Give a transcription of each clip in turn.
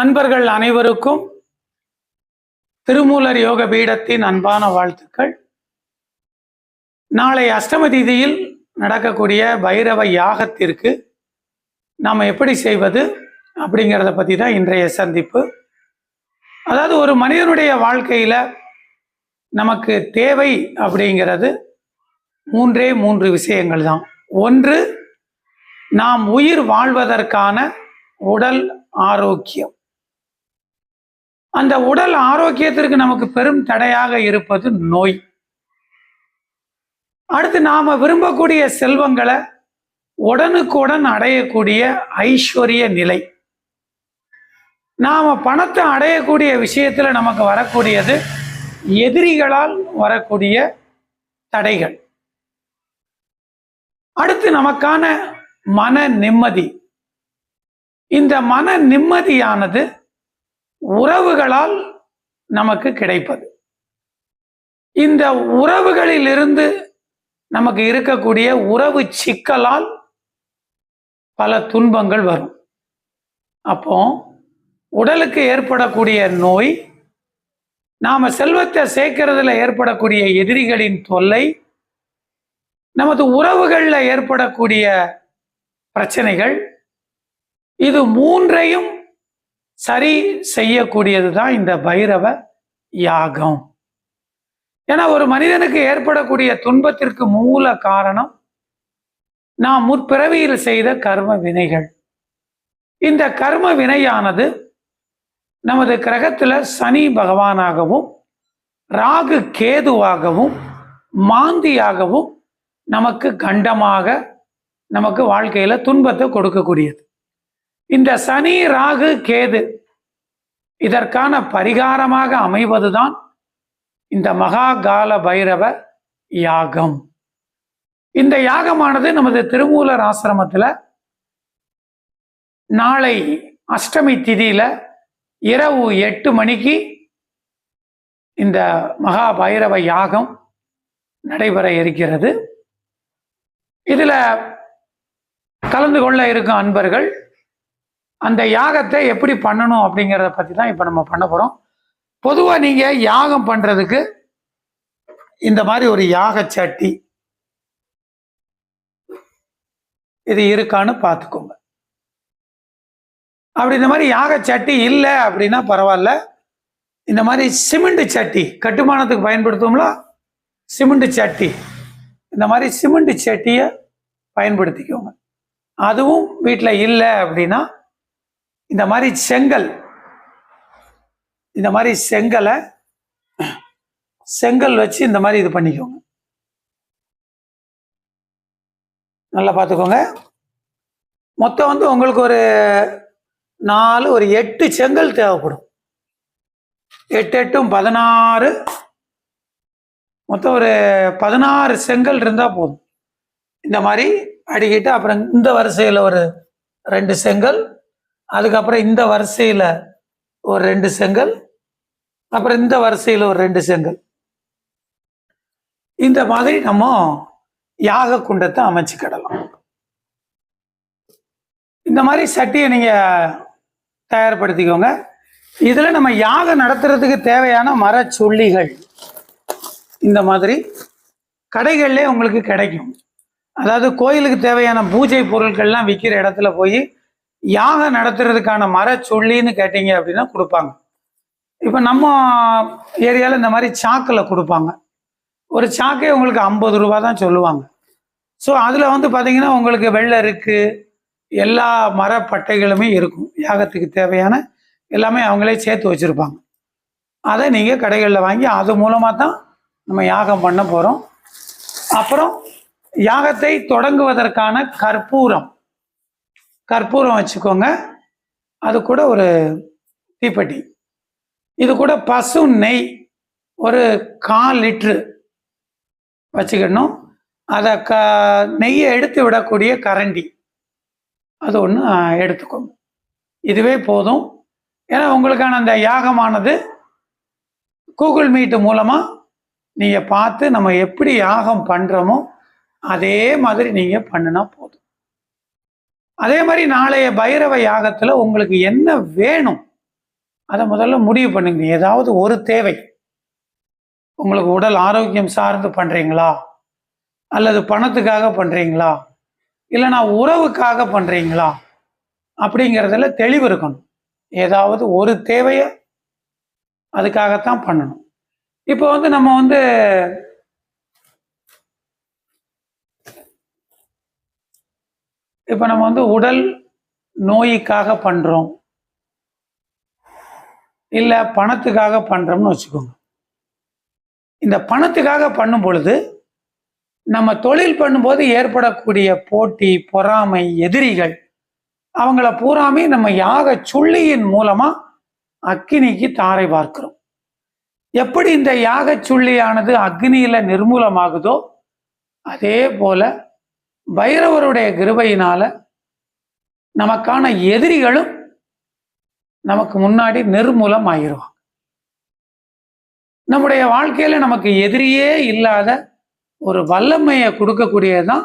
அன்பர்கள் அனைவருக்கும் திருமூலர் யோக பீடத்தின் அன்பான வாழ்த்துக்கள். நாளை அஷ்டம திதியில் நடக்கக்கூடிய பைரவ யாகத்திற்கு நாம் எப்படி செய்வது அப்படிங்கிறத பற்றி தான் இன்றைய சந்திப்பு. அதாவது ஒரு மனிதனுடைய வாழ்க்கையில் நமக்கு தேவை அப்படிங்கிறது மூன்றே மூன்று விஷயங்கள் தான். ஒன்று நாம் உயிர் வாழ்வதற்கான உடல் ஆரோக்கியம். அந்த உடல் ஆரோக்கியத்திற்கு நமக்கு பெரும் தடையாக இருப்பது நோய். அடுத்து நாம விரும்பக்கூடிய செல்வங்களை உடனுக்குடன் அடையக்கூடிய ஐஸ்வர்ய நிலை. நாம் பணத்தை அடையக்கூடிய விஷயத்தில் நமக்கு வரக்கூடியது எதிரிகளால் வரக்கூடிய தடைகள். அடுத்து நமக்கான மன நிம்மதி. இந்த மன நிம்மதியானது உறவுகளால் நமக்கு கிடைப்பது. இந்த உறவுகளிலிருந்து நமக்கு இருக்கக்கூடிய உறவு சிக்கலால் பல துன்பங்கள் வரும். அப்போ உடலுக்கு ஏற்படக்கூடிய நோய் நாம் செல்வத்தை சேர்க்கறதுல ஏற்படக்கூடிய எதிரிகளின் தொல்லை நமது உறவுகளில் ஏற்படக்கூடிய பிரச்சனைகள் இது மூன்றையும் சரி செய்யக்கூடியது தான் இந்த பைரவ யாகம். ஏன்னா ஒரு மனிதனுக்கு ஏற்படக்கூடிய துன்பத்திற்கு மூல காரணம் நாம் முற்பிறவியில் செய்த கர்ம வினைகள். இந்த கர்ம வினையானது நமது கிரகத்துல சனி பகவானாகவும் ராகு கேதுவாகவும் மாந்தியாகவும் நமக்கு கண்டமாக நமக்கு வாழ்க்கையில துன்பத்தை கொடுக்கக்கூடியது. இந்த சனி ராகு கேது இதற்கான பரிகாரமாக அமைவதுதான் இந்த மகா கால பைரவ யாகம். இந்த யாகமானது நமது திருமூலர் ஆசிரமத்தில் நாளை அஷ்டமி திதியில இரவு எட்டு மணிக்கு இந்த மகா பைரவ யாகம் நடைபெற இருக்கிறது. இதில் கலந்து கொள்ள இருக்கும் அன்பர்கள் அந்த யாகத்தை எப்படி பண்ணணும் அப்படிங்கிறத பற்றி தான் இப்போ நம்ம பண்ண போகிறோம் பொதுவாக நீங்கள் யாகம் பண்ணுறதுக்கு இந்த மாதிரி ஒரு யாக சட்டி இது இருக்கான்னு பார்த்துக்கோங்க அப்படி இந்த மாதிரி யாக சட்டி இல்லை அப்படின்னா பரவாயில்ல. இந்த மாதிரி சிமெண்ட் சட்டி கட்டுமானத்துக்கு பயன்படுத்துவோம்ல? சிமெண்ட் சட்டி. இந்த மாதிரி சிமெண்ட் சட்டியை பயன்படுத்திக்கோங்க. அதுவும் வீட்டில் இல்லை அப்படின்னா இந்த மாதிரி செங்கல் இந்த மாதிரி செங்கலை செங்கல் வச்சு இந்த மாதிரி இது பண்ணிக்கோங்க. நல்லா பார்த்துக்கோங்க. மொத்தம் வந்து உங்களுக்கு ஒரு நாலு ஒரு எட்டு செங்கல் தேவைப்படும். எட்டு எட்டும் பதினாறு. மொத்தம் ஒரு பதினாறு செங்கல் இருந்தால் போதும். இந்த மாதிரி அடிக்கிட்டு அப்புறம் இந்த வரிசையில் ஒரு ரெண்டு செங்கல் அதுக்கப்புறம் இந்த வரிசையில் ஒரு ரெண்டு செங்கல் அப்புறம் இந்த வரிசையில் ஒரு ரெண்டு செங்கல். இந்த மாதிரி நம்ம யாக குண்டத்தை அமைச்சுக்கிடலாம் இந்த மாதிரி சட்டியை நீங்கள் தயார்படுத்திக்கோங்க. இதில் நம்ம யாகம் நடத்துறதுக்கு தேவையான மரச்சொல்லிகள் இந்த மாதிரி கடைகள்லேயே உங்களுக்கு கிடைக்கும். அதாவது கோயிலுக்கு தேவையான பூஜை பொருட்கள்லாம் விற்கிற இடத்துல போய் யாகம் நடத்துறதுக்கான மர சொல்லின்னு கேட்டீங்க அப்படின்னா கொடுப்பாங்க. இப்போ நம்ம ஏரியாவில் இந்த மாதிரி சாக்கில் கொடுப்பாங்க. ஒரு சாக்கே உங்களுக்கு ஐம்பது ரூபா தான் சொல்லுவாங்க. ஸோ அதில் வந்து பார்த்தீங்கன்னா உங்களுக்கு வெள்ளை இருக்குது எல்லா மரப்பட்டைகளுமே இருக்கும். யாகத்துக்கு தேவையான எல்லாமே அவங்களே சேர்த்து வச்சுருப்பாங்க. அதை நீங்கள் கடைகளில் வாங்கி அது மூலமாக தான் நம்ம யாகம் பண்ண போகிறோம் அப்புறம் யாகத்தை தொடங்குவதற்கான கற்பூரம். கற்பூரம் வச்சுக்கோங்க. அது கூட ஒரு தீப்பெட்டி. இது கூட பசு நெய் ஒரு கால் லிட்ரு வச்சுக்கணும். அதை க நெய்யை எடுத்து விடக்கூடிய கரண்டி. அது ஒன்று எடுத்துக்கோங்க. இதுவே போதும். ஏன்னா உங்களுக்கான அந்த யாகமானது கூகுள் மீட்டு மூலமாக நீங்கள் பார்த்து நம்ம எப்படி யாகம் பண்ணுறோமோ அதே மாதிரி நீங்கள் பண்ணினா போதும். அதே மாதிரி நாளைய பைரவ யாகத்தில் உங்களுக்கு என்ன வேணும்? அதை முதல்ல முடிவு பண்ணுங்க. ஏதாவது ஒரு தேவை. உங்களுக்கு உடல் ஆரோக்கியம் சார்ந்து பண்ணுறீங்களா அல்லது பணத்துக்காக பண்றீங்களா? இல்லைனா உறவுக்காக பண்ணுறீங்களா அப்படிங்கிறதுல தெளிவு இருக்கணும். ஏதாவது ஒரு தேவையை அதுக்காகத்தான் பண்ணணும். இப்போ வந்து நம்ம வந்து இப்போ நம்ம வந்து உடல் நோய்க்காக பண்றோம். இல்லை பணத்துக்காக பண்ணுறோம்னு வச்சுக்கோங்க. இந்த பணத்துக்காக பண்ணும் பொழுது நம்ம தொழில் பண்ணும்போது ஏற்படக்கூடிய போட்டி பொறாமை எதிரிகள் அவங்கள பூராமே நம்ம யாக சுள்ளியின் மூலமா அக்கினிக்கு தாரை பார்க்கிறோம். எப்படி இந்த யாக சுள்ளியானது அக்னியில நிர்மூலமாகுதோ அதே போல பைரவருடைய கிருபையினால நமக்கான எதிரிகளும் நமக்கு முன்னாடி நிர்மூலம் ஆயிடுவாங்க நம்முடைய வாழ்க்கையில நமக்கு எதிரியே இல்லாத ஒரு வல்லமையை கொடுக்கக்கூடியதுதான்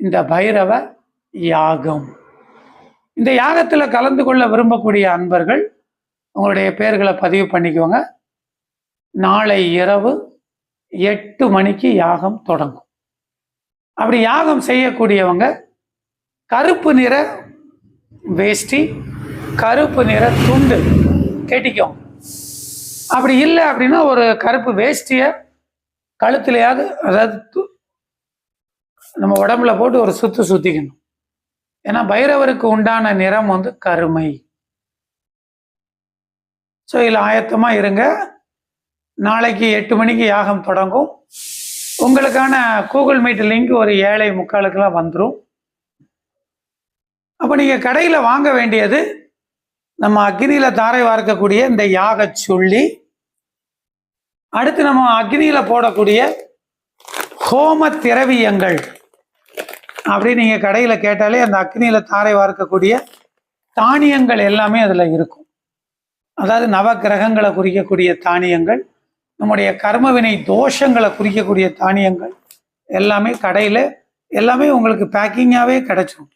இந்த பைரவ யாகம். இந்த யாகத்தில் கலந்து கொள்ள விரும்பக்கூடிய அன்பர்கள் உங்களுடைய பெயர்களை பதிவு பண்ணிக்கோங்க. நாளை இரவு எட்டு மணிக்கு யாகம் தொடங்கும். அப்படி யாகம் செய்யக்கூடியவங்க கருப்பு நிற வேஷ்டி கருப்பு நிற துண்டு. கெட்டிக்கும் அப்படி இல்லை அப்படின்னா ஒரு கருப்பு வேஷ்டியை கழுத்துலையாவது அதாவது நம்ம உடம்புல போட்டு ஒரு சுத்து சுத்திக்கணும். ஏன்னா பைரவருக்கு உண்டான நிறம் வந்து கருமை. ஸோ இதில் ஆயத்தமாக இருங்க. நாளைக்கு எட்டு மணிக்கு யாகம் தொடங்கும். உங்களுக்கான கூகுள் மீட் லிங்க் ஒரு ஏழை முக்காலுக்கெல்லாம் வந்துடும் அப்போ நீங்கள் கடையில் வாங்க வேண்டியது நம்ம அக்னியில் தாரை வார்க்கக்கூடிய இந்த யாக சொல்லி அடுத்து நம்ம அக்னியில் போடக்கூடிய ஹோம திரவியங்கள் அப்படி நீங்கள் கடையில் கேட்டாலே அந்த அக்னியில் தாரை வார்க்கக்கூடிய தானியங்கள் எல்லாமே அதில் இருக்கும். அதாவது நவ கிரகங்களை குறிக்கக்கூடிய தானியங்கள் நம்முடைய கர்மவினை தோஷங்களை குறிக்கக்கூடிய தானியங்கள் எல்லாமே கடையில எல்லாமே உங்களுக்கு பேக்கிங்காகவே கிடைச்சிடும்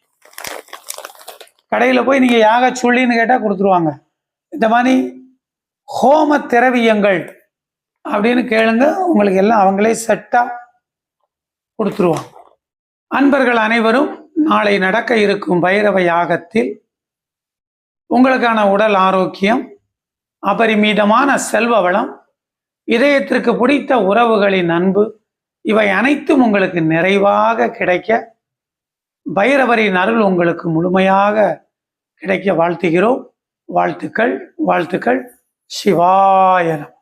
கடையில் போய் நீங்கள் யாக சொல்லின்னு கேட்டால் கொடுத்துருவாங்க. இந்த மாதிரி ஹோம திரவியங்கள் அப்படின்னு கேளுங்க உங்களுக்கு எல்லாம் அவங்களே செட்டாக கொடுத்துருவாங்க. அன்பர்கள் அனைவரும் நாளை நடக்க இருக்கும் பைரவ யாகத்தில் உங்களுக்கான உடல் ஆரோக்கியம் அபரிமிதமான செல்வ வளம் இதயத்திற்கு பிடித்த உறவுகளின் அன்பு இவை அனைத்தும் உங்களுக்கு நிறைவாக கிடைக்க பைரவரின் அருள் உங்களுக்கு முழுமையாக கிடைக்க வாழ்த்துகிறோம். வாழ்த்துக்கள் வாழ்த்துக்கள். சிவாயனம்